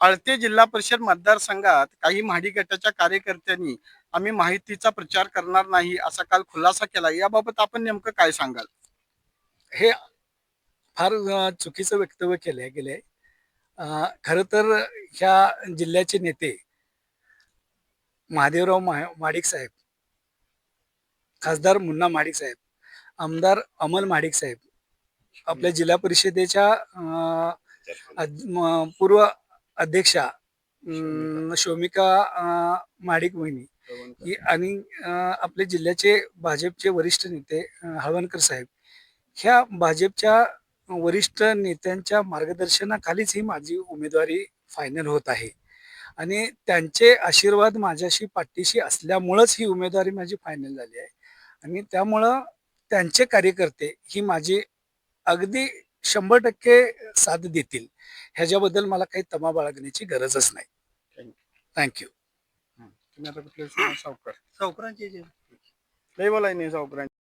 आळते जिल्हा परिषद मतदारसंघात काही महाडी गटाच्या कार्यकर्त्यांनी आम्ही माहितीचा प्रचार करणार नाही असा काल खुलासा केला. याबाबत आपण नेमकं काय सांगाल? हे फार चुकीचं वक्तव्य केलं गेलं आहे खरं तर ह्या जिल्ह्याचे नेते महादेवराव माडिक साहेब खासदार मुन्ना माडिक साहेब आमदार अमल माडिक साहेब आपल्या जिल्हा परिषदेच्या पूर्व अध्यक्षा शोमिका अ, माडिक वहिनी. ही- आणि अ, आपले जिल्ह्याचे भाजपचे वरिष्ठ नेते अ, हळवणकर साहेब. ह्या भाजपच्या वरिष्ठ नेत्यांच्या मार्गदर्शनाखालीच ही माझी उमेदवारी फायनल होत आहे. आणि त्यांचे आशीर्वाद माझ्याशी पाठीशी असल्यामुळंच ही उमेदवारी माझी फायनल झाली आहे. आणि त्यामुळं त्यांचे कार्यकर्ते ही माझी अगदी शंभर टक्के साथ देतील. ह्याच्याबद्दल मला काही तमा बाळगण्याची गरजच नाही. थँक्यू तुम्ही आता कुठले सावकार? सावकारांचे लय बोलाय नाही सावकारांची.